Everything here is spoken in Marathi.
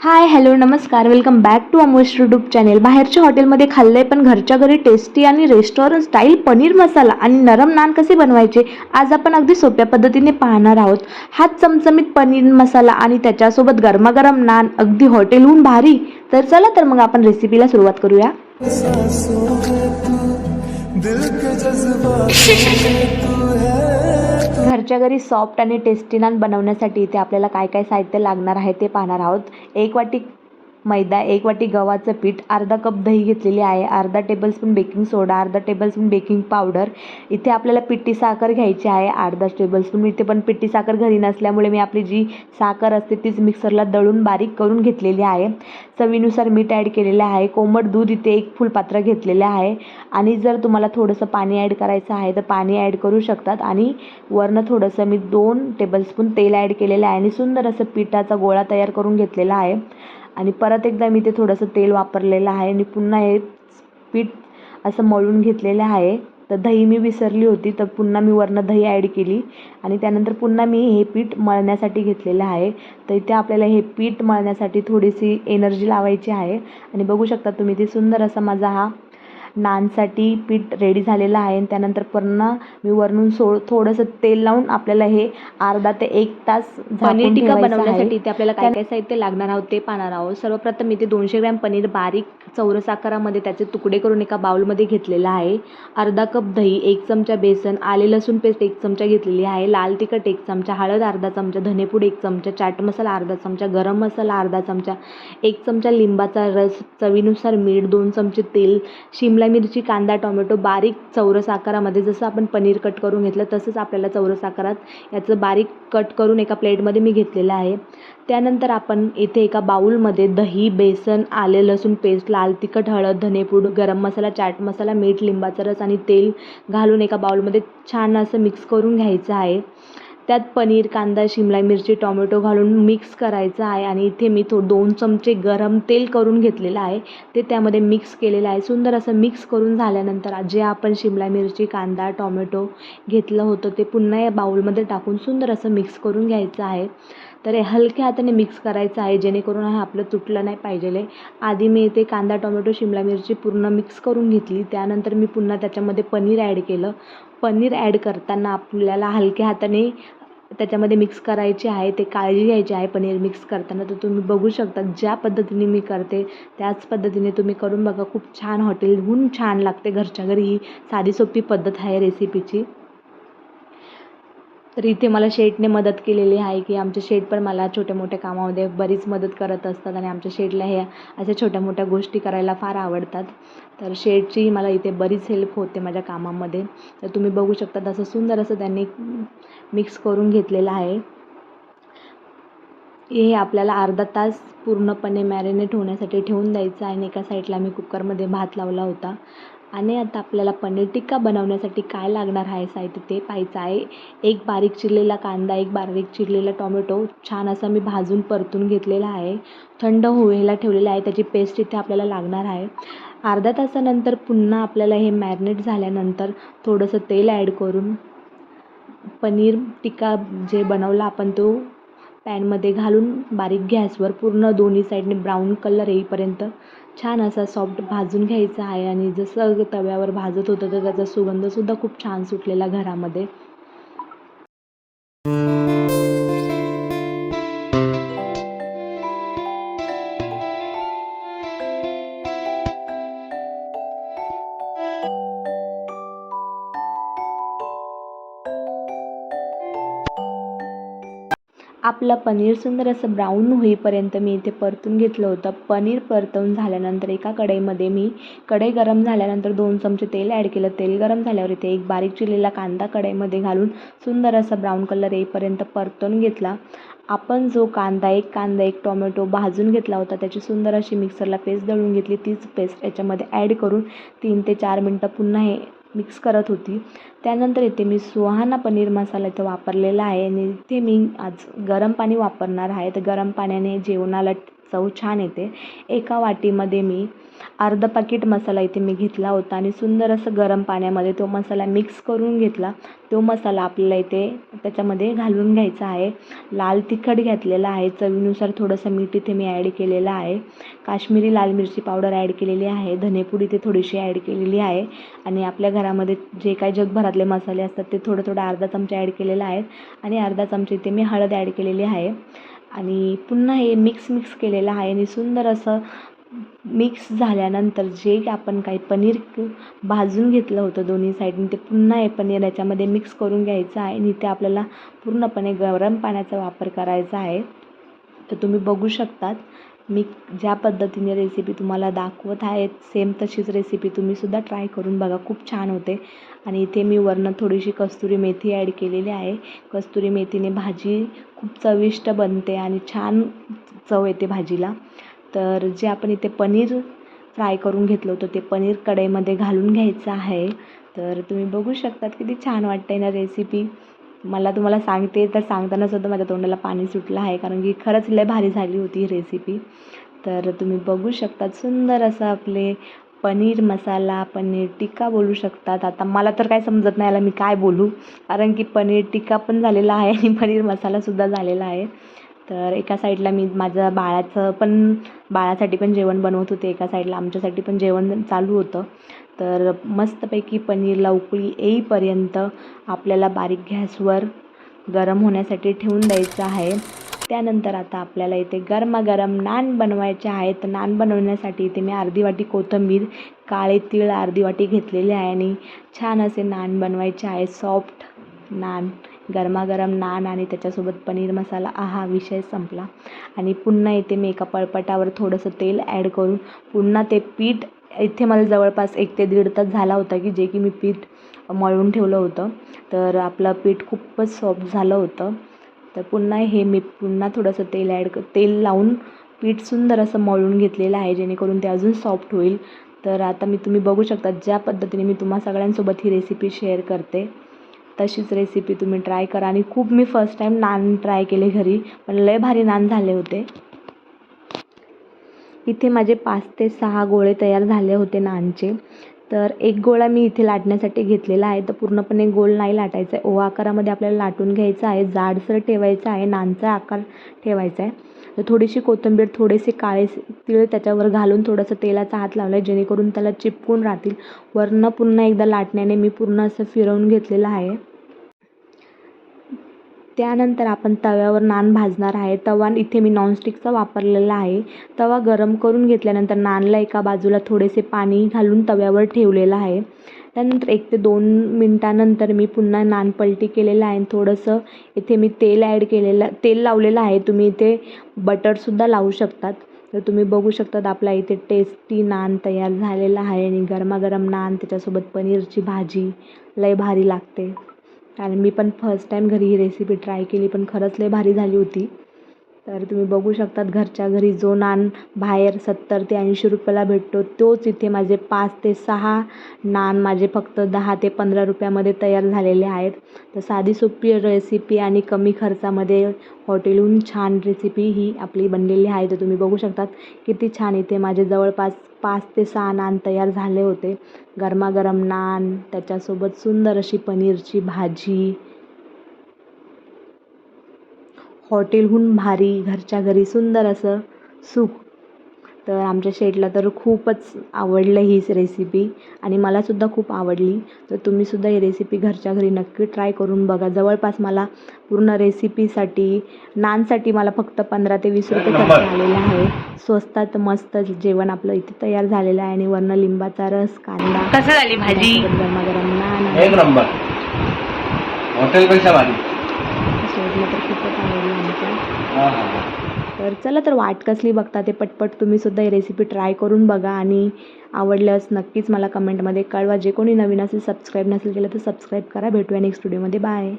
हाय हॅलो नमस्कार. Welcome back to Amosh YouTube channel बाहेरच्या हॉटेलमध्ये खाल्लंय पण घरच्या घरी टेस्टी आणि रेस्टॉरंट स्टाईल पनीर मसाला आणि नरम नान कसे बनवायचे आज आपण अगदी सोप्या पद्धतीने पाहणार आहोत. हात चमचमीत पनीर मसाला आणि त्याच्यासोबत गरमागरम नान अगदी हॉटेलहून भारी. तर चला तर मग आपण रेसिपीला सुरुवात करूया. घरच्या घरी सॉफ्ट आणि टेस्टी नान बनवण्यासाठी इथे आपल्याला काय काय साहित्य लागणार आहे ते पाहणार आहोत. एक वाटी मैदा एक वाटी गव्हाचं पीठ अर्धा कप दही घेतलेली आहे अर्धा टेबलस्पून बेकिंग सोडा अर्धा टेबलस्पून बेकिंग पावडर इथे आपल्याला पिठी साखर घ्यायची आहे अर्धा टेबलस्पून इथे पण पिठी साखर घरी नसल्यामुळे मी आपली जी साखर असते तीच मिक्सरला दळून बारीक करून घेतलेली आहे. चवीनुसार मीठ ॲड केलेलं आहे कोमट दूध इथे एक फुलपात्र घेतलेलं आहे. आणि जर तुम्हाला थोडंसं पाणी ॲड करायचं आहे तर पाणी ॲड करू शकतात. आणि वरनं थोडंसं मी दोन टेबलस्पून तेल ॲड केलेलं आहे आणि सुंदर असं पिठाचा गोळा तयार करून घेतलेला आहे. आणि परत एकदा मी ते थोडंसं तेल वापरलेलं आहे आणि पुन्हा हे पीठ असं मळून घेतलेलं आहे. तर दही मी विसरली होती तर पुन्हा मी वरनं दही ॲड केली. आणि त्यानंतर पुन्हा मी हे पीठ मळण्यासाठी घेतलेलं आहे. तर इथे आपल्याला हे पीठ मळण्यासाठी थोडीशी एनर्जी लावायची आहे. आणि बघू शकता तुम्ही ते सुंदर असा माझा हा नानसाठी पीठ रेडी झालेलं आहे. आणि त्यानंतर पुन्हा मी वरून सो थोडंसं तेल लावून आपल्याला हे अर्धा ते एक तास पनीर टिक्का बनवण्यासाठी. इथे आपल्याला काय काय साहित्य लागणार आहोत ते पाहणार आहोत सर्वप्रथम इथे दोनशे ग्रॅम पनीर बारीक चौरस आकारामध्ये त्याचे तुकडे करून एका बाउलमध्ये घेतलेलं आहे. अर्धा कप दही एक चमचा बेसन आले लसूण पेस्ट एक चमचा घेतलेली आहे. लाल तिखट एक चमचा हळद अर्धा चमचा धनेपूड एक चमचा चाट मसाला अर्धा चमचा गरम मसाला अर्धा चमचा एक चमचा लिंबाचा रस चवीनुसार मीठ दोन चमचे तेल शिमला मिरची कांदा टोमॅटो बारीक चौरस आकारामध्ये जसं आपण पनीर कट करून घेतलं तसंच आपल्याला चौरस आकारात याचं बारीक कट करून एका प्लेटमध्ये मी घेतलेलं आहे. त्यानंतर आपण इथे एका बाउलमध्ये दही बेसन आले लसूण पेस्ट लाल तिखट हळद धनेपूड गरम मसाला चाट मसाला मीठ लिंबाचा रस आणि तेल घालून एका बाउलमध्ये छान असं मिक्स करून घ्यायचं आहे. त्यात पनीर कांदा शिमला मिरची टोमॅटो घालून मिक्स करायचं आहे आणि इथे मी थो दोन चमचे गरम तेल करून घेतलेलं आहे. ते त्यामध्ये मिक्स केलेलं आहे. सुंदर असं मिक्स करून झाल्यानंतर जे आपण शिमला मिरची कांदा टोमॅटो घेतलं होतं ते पुन्हा या बाउलमध्ये टाकून सुंदर असं मिक्स करून घ्यायचं आहे. तर हे हलक्या हाताने मिक्स करायचं आहे जेणेकरून हे आपलं तुटलं नाही पाहिजे आधी मी इथे कांदा टोमॅटो शिमला मिरची पूर्ण मिक्स करून घेतली. त्यानंतर मी पुन्हा त्याच्यामध्ये पनीर ॲड केलं. पनीर ॲड करताना आपल्याला हलक्या हाताने त्याच्यामध्ये मिक्स करायचे आहे ते काळजी घ्यायची आहे पनीर मिक्स करताना. तर तुम्ही बघू शकता ज्या पद्धतीने मी करते त्याच पद्धतीने तुम्ही करून बघा. खूप छान हॉटेलहून छान लागते. घरच्या घरी ही साधी सोपी पद्धत आहे रेसिपीची तर इथे मला शेटने मदत केलेली आहे की आमचे शेट पण मला छोट्या मोठ्या कामामध्ये बरीच मदत करत असतात आणि आमच्या शेटला ह्या अशा छोट्या मोठ्या गोष्टी करायला फार आवडतात. तर शेटची मला इथे बरीच हेल्प होते माझ्या कामामध्ये. तर तुम्ही बघू शकता असं सुंदर असं त्यांनी मिक्स करून घेतलेलं आहे. हे आपल्याला अर्धा तास पूर्णपणे मॅरिनेट होण्यासाठी ठेवून द्यायचं आणि एका साईडला मी कुकरमध्ये भात लावला होता. आणि आता आपल्याला पनीर टिक्का बनवण्यासाठी काय लागणार आहे साहित्य? ते पाहायचं आहे. एक बारीक चिरलेला कांदा एक बारीक चिरलेला टोमॅटो. छान असा मी भाजून परतून घेतलेला आहे. थंड होयला ठेवलेला आहे. त्याची पेस्ट इथे आपल्याला लागणार आहे. अर्ध्या तासानंतर पुन्हा आपल्याला हे मॅरिनेट झाल्यानंतर थोडंसं तेल ॲड करून पनीर टिक्का जे बनवला आपण तो पॅनमध्ये घालून बारीक गॅसवर पूर्ण दोन्ही साईडने ब्राऊन कलर येईपर्यंत छान असा सॉफ्ट भाजून घ्यायचा आहे आणि जसं तव्यावर भाजत होतं तर त्याचा सुगंधसुद्धा खूप छान सुटलेला घरामध्ये. आपलं पनीर सुंदर असं ब्राऊन होईपर्यंत मी इथे परतून घेतलं होतं. पनीर परतवून झाल्यानंतर एका कढईमध्ये मी कढई गरम झाल्यानंतर दोन चमचे तेल ॲड केलं. तेल गरम झाल्यावर इथे एक बारीक चिरलेला कांदा कढईमध्ये घालून सुंदर असा ब्राऊन कलर येईपर्यंत परतून घेतला. आपण जो कांदा एक कांदा एक टोमॅटो भाजून घेतला होता त्याची सुंदर अशी मिक्सरला पेस्ट दळून घेतली. तीच पेस्ट याच्यामध्ये ॲड करून तीन ते चार मिनटं पुन्हा हे मिक्स करत होती. त्यानंतर इथे मी सुहाना पनीर मसाला इथं वापरलेला आहे आणि इथे मी आज गरम पाणी वापरणार आहे. तर गरम पाण्याने जेवणाला चव छान येते. एका वाटीमध्ये मी अर्धं पाकीट मसाला इथे मी घेतला होता आणि सुंदर असं गरम पाण्यामध्ये तो मसाला मिक्स करून घेतला. तो मसाला आपल्याला इथे त्याच्यामध्ये घालून घ्यायचा आहे. लाल तिखट घेतलेला आहे. चवीनुसार थोडंसं मीठ इथे मी ॲड केलेलं आहे. काश्मीरी लाल मिरची पावडर ॲड केलेली आहे. धनेपूड इथे थोडीशी ॲड केलेली आहे. आणि आपल्या घरामध्ये जे काही जगभरातले मसाले असतात ते थोडं थोडं अर्धा चमचा ॲड केलेला आहे. आणि अर्धा चमचा इथे मी हळद ॲड केलेली आहे. आणि पुन्हा हे मिक्स मिक्स केलेलं आहे आणि सुंदर असं मिक्स झाल्यानंतर जे आपण काही पनीर भाजून घेतलं होतं दोन्ही साईडने ते पुन्हा हे पनीर याच्यामध्ये मिक्स करून घ्यायचं आहे आणि ते आपल्याला पूर्णपणे गरम पाण्याचा वापर करायचा आहे. तर तुम्ही बघू शकतात. मी ज्या पद्धतीने रेसिपी तुम्हाला दाखवत आहे सेम तशीच रेसिपी तुम्हीसुद्धा ट्राय करून बघा. खूप छान होते. आणि इथे मी वरनं थोडीशी कस्तुरी मेथी ॲड केलेली आहे. कस्तुरी मेथीने भाजी खूप चविष्ट बनते आणि छान चव येते भाजीला. तर जे आपण इथे पनीर फ्राय करून घेतलं होतं ते पनीर कढईमध्ये घालून घ्यायचं आहे. तर तुम्ही बघू शकतात किती छान वाटते ना रेसिपी मला तुम्हाला सांगते तर सांगताना सुद्धा माझ्या तोंडाला पाणी सुटलं आहे कारण की खरंच लय भारी झाली होती ही रेसिपी तर तुम्ही बघू शकतात सुंदर असं आपले पनीर मसाला पनीर टिक्का बोलू शकतात. आता मला तर काय समजत नाही याला मी काय बोलू? कारण की पनीर टिक्का पण झालेला आहे आणि पनीर मसालासुद्धा झालेला आहे. तर एका साईडला मी माझ्या बाळाचं पण बाळासाठी पण जेवण बनवत होते एका साईडला आमच्यासाठी पण जेवण चालू होतं. तर मस्तपैकी पनीरला उकळी येईपर्यंत आपल्याला बारीक गॅसवर गरम होण्यासाठी ठेवून द्यायचं आहे. त्यानंतर आता आपल्याला इथे गरमागरम नान बनवायचे आहेत तर नान बनवण्यासाठी इथे मी अर्धी वाटी कोथिंबीर काळे तीळ अर्धी वाटी घेतलेले आहे आणि छान असे नान बनवायचे आहे. सॉफ्ट नान गरमागरम नान आणि त्याच्यासोबत पनीर मसाला. हा विषय संपला. आणि पुन्हा इथे मी एका पळपटावर थोडंसं तेल ॲड करून पुन्हा ते पीठ इथे मला जवळपास एक ते दीड तास झाला होता की जे की मी पीठ मळून ठेवलं होतं. तर आपलं पीठ खूपच सॉफ्ट झालं होतं. तर पुन्हा हे मी पुन्हा थोडंसं तेल ॲड तेल लावून पीठ सुंदर असं मळून घेतलेलं आहे जेणेकरून ते अजून सॉफ्ट होईल. तर आता मी तुम्ही बघू शकता ज्या पद्धतीने मी तुम्हा सगळ्यांसोबत ही रेसिपी शेअर करते तशीच रेसिपी तुम्ही ट्राय करा. आणि खूप मी फर्स्ट टाईम नान ट्राय केले घरी. पण लय भारी नान झाले होते. इथे माझे पाच ते सहा गोळे तयार झाले होते नानचे. तर एक गोळा मी इथे लाटण्यासाठी घेतलेला आहे. तर पूर्णपणे गोल नाही लाटायचा आहे. ओवा आकारामध्ये आपल्याला लाटून घ्यायचं आहे. जाडसर ठेवायचं आहे. नानचा आकार ठेवायचा आहे. तर थोडीशी कोथिंबीर थोडेसे काळे तिळ त्याच्यावर घालून थोडंसं तेलाचा हात लावला आहे जेणेकरून त्याला चिपकून राहतील. वरनं पुन्हा एकदा लाटण्याने मी पूर्ण असं फिरवून घेतलेलं आहे. त्यानंतर आपण तव्यावर नान भाजणार आहे. तवा इथे मी नॉनस्टिकचा वापरलेला आहे. तवा गरम करून घेतल्यानंतर नानला एका बाजूला थोडेसे पाणी घालून तव्यावर ठेवलेलं आहे. त्यानंतर एक ते दोन मिनटानंतर मी पुन्हा नान पलटी केलेलं आहे. आणि थोडंसं इथे मी तेल ॲड केलेलं तेल लावलेलं आहे. तुम्ही इथे बटरसुद्धा लावू शकतात. तर तुम्ही बघू शकतात आपला इथे टेस्टी नान तयार झालेला आहे आणि गरमागरम नान त्याच्यासोबत पनीरची भाजी लय भारी लागते. कारण मी पण फर्स्ट टाईम घरी ही रेसिपी ट्राय केली पण खरंच लई भारी झाली होती. तर तुम्ही बघू शकतात घरच्या घरी जो नान बाहेर सत्तर ते ऐंशी रुपयाला भेटतो तोच इथे माझे पाच ते सहा नान माझे फक्त दहा ते पंधरा रुपयामध्ये तयार झालेले आहेत. तर साधी सोपी रेसिपी आणि कमी खर्चामध्ये हॉटेलहून छान रेसिपी ही आपली बनलेली आहे. तर तुम्ही बघू शकतात किती छान इथे माझे जवळपास पाच ते सहा नान तयार झाले होते. गरमागरम नान त्याच्यासोबत सुंदर अशी पनीरची भाजी हॉटेलहून भारी घरच्या घरी सुंदर असं सुख तर आमच्या शेटला तर खूपच आवडलं ही रेसिपी आणि मलासुद्धा खूप आवडली. तर तुम्हीसुद्धा ही रेसिपी घरच्या घरी नक्की ट्राय करून बघा. जवळपास मला पूर्ण रेसिपीसाठी नानसाठी मला फक्त पंधरा ते वीस रुपये खर्च आलेला आहे. स्वस्तात मस्त जेवण आपलं इथे तयार झालेलं आहे आणि वरनं लिंबाचा रस कांदा. कसं झाली भाजी? गरमागरम नान. एक नंबर. हॉटेलपेक्षा शेटला तर खूपच आवडलं. तर चला तर वाट कसली बघता ते पटपट तुम्ही सुद्धा ही रेसिपी ट्राय करून बघा आणि आवडल्यास नक्कीच मला कमेंटमध्ये कळवा. जे कोणी नवीन असेल सबस्क्राईब नसेल केलं तर सबस्क्राईब करा. भेटूया नेक्स्ट व्हिडिओमध्ये बाय